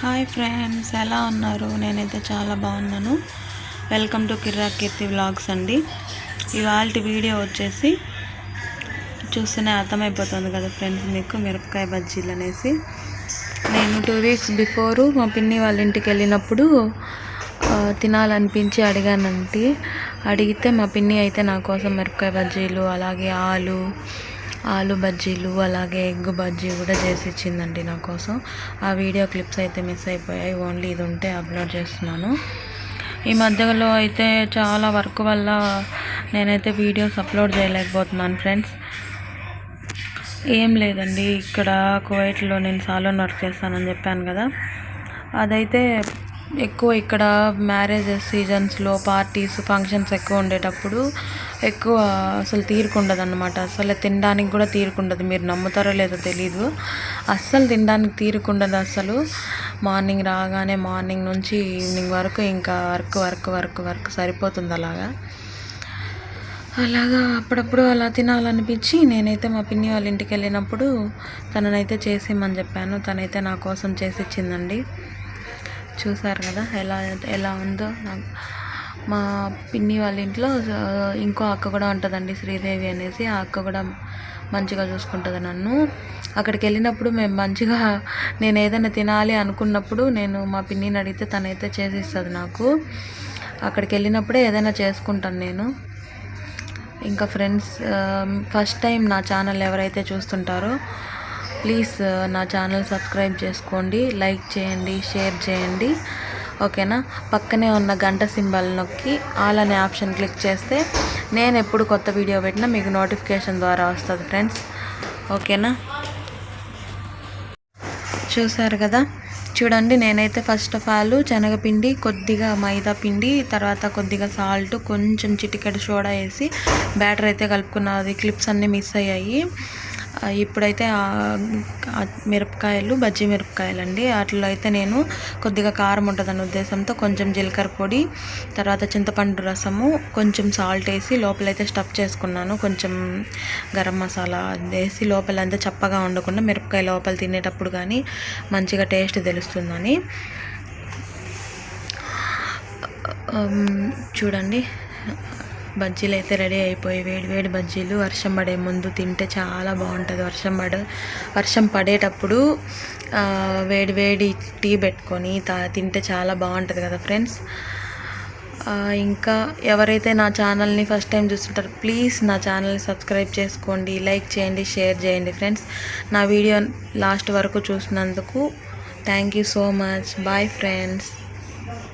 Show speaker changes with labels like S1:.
S1: Hi friends ఎలా ఉన్నారు? నేనైతే చాలా బాగున్నాను. Welcome to Kirra Keerthi vlogs అండి. ఇవాళ వీడియో వచ్చేసి చూస్తేనే అర్థమైపోతుంది కదా ఫ్రెండ్స్ మీకు మిరపకాయ బజ్జీలు అనేసి. నేను టూ వీక్స్ బిఫోరు మా పిన్ని వాళ్ళ ఇంటికి వెళ్ళినప్పుడు తినాలనిపించి అడిగానంటే. అడిగితే మా పిన్ని అయితే నా కోసం మిరపకాయ బజ్జీలు అలాగే ఆలు ఆలు బజ్జీలు అలాగే ఎగ్ బజ్జీ కూడా చేసి ఇచ్చిందండి నా కోసం. ఆ వీడియో క్లిప్స్ అయితే మిస్ అయిపోయాయి. ఓన్లీ ఇది ఉంటే అప్లోడ్ చేస్తున్నాను. ఈ మధ్యలో అయితే చాలా వర్క్ వల్ల నేనైతే వీడియోస్ అప్లోడ్ చేయలేకపోతున్నాను ఫ్రెండ్స్. ఏం లేదండి. ఇక్కడ కువైట్లో నేను సాలోన్ వర్క్ చేస్తానని చెప్పాను కదా. అదైతే ఎక్కువ ఇక్కడ మ్యారేజెస్ సీజన్స్లో పార్టీస్ ఫంక్షన్స్ ఎక్కువ ఉండేటప్పుడు ఎక్కువ అసలు తీరుకుండదు అనమాట అసలు తినడానికి కూడా తీరుకుండదు. మీరు నమ్ముతారో లేదో తెలీదు. అస్సలు తినడానికి తీరుకుండదు అసలు. మార్నింగ్ రాగానే మార్నింగ్ నుంచి ఈవినింగ్ వరకు ఇంకా వర్క్ వర్క్ వర్క్ వర్క్ సరిపోతుంది అలాగా. అలాగా అప్పుడప్పుడు అలా తినాలనిపించి నేనైతే మా పిన్ని వాళ్ళ ఇంటికి వెళ్ళినప్పుడు తననైతే చేసేయమని చెప్పాను. తనైతే నా కోసం చేసి ఇచ్చిందండి చూసారు కదా ఎలా ఎలా ఉందో నాకు. మా పిన్ని వాళ్ళ ఇంట్లో ఇంకో అక్క కూడా ఉంటుందండి శ్రీదేవి అనేసి ఆ అక్క కూడా మంచిగా చూసుకుంటుంది నన్ను. అక్కడికి వెళ్ళినప్పుడు మేము మంచిగా నేను ఏదైనా తినాలి అనుకున్నప్పుడు నేను మా పిన్నిని అడిగితే తనైతే చేసి ఇస్తుంది నాకు. అక్కడికి వెళ్ళినప్పుడే ఏదైనా చేసుకుంటాను నేను. ఇంకా ఫ్రెండ్స్ ఫస్ట్ టైం నా ఛానల్ ఎవరైతే చూస్తుంటారో ప్లీజ్ నా ఛానల్ సబ్స్క్రైబ్ చేసుకోండి లైక్ చేయండి షేర్ చేయండి. ఓకేనా? పక్కనే ఉన్న గంట సింబల్ నొక్కి ఆల్ అనే ఆప్షన్ క్లిక్ చేస్తే నేను ఎప్పుడు కొత్త వీడియో పెట్టినా మీకు నోటిఫికేషన్ ద్వారా వస్తుంది ఫ్రెండ్స్. ఓకేనా? చూసారు కదా? చూడండి నేనైతే ఫస్ట్ ఆఫ్ ఆల్ శనగపిండి కొద్దిగా మైదా పిండి తర్వాత కొద్దిగా సాల్ట్ కొంచెం చిటికెడు సోడా వేసి బ్యాటర్ అయితే కలుపుకున్నది క్లిప్స్ అన్నీ మిస్ అయ్యాయి. ఇప్పుడైతే మిరపకాయలు బజ్జీ మిరపకాయలు అండి వాటిలో అయితే నేను కొద్దిగా కారం ఉంటుందన్న ఉద్దేశంతో కొంచెం జీలకర్ర పొడి తర్వాత చింతపండు రసము కొంచెం సాల్ట్ వేసి లోపలైతే స్టఫ్ చేసుకున్నాను. కొంచెం గరం మసాలా వేసి లోపల అంతా చప్పగా ఉండకుండా మిరపకాయ లోపల తినేటప్పుడు కానీ మంచిగా టేస్ట్ తెలుస్తుందని. చూడండి. బజ్జీలు అయితే రెడీ అయిపోయి వేడి వేడి బజ్జీలు వర్షం పడే ముందు తింటే చాలా బాగుంటుంది. వర్షం పడ వర్షం పడేటప్పుడు వేడి వేడి టీ పెట్టుకొని తా తింటే చాలా బాగుంటుంది కదా ఫ్రెండ్స్? ఇంకా ఎవరైతే నా ఛానల్ని ఫస్ట్ టైం చూస్తుంటారో ప్లీజ్ నా ఛానల్ని సబ్స్క్రైబ్ చేసుకోండి లైక్ చేయండి షేర్ చేయండి ఫ్రెండ్స్. నా వీడియో లాస్ట్ వరకు చూసినందుకు thank you so much. Bye friends.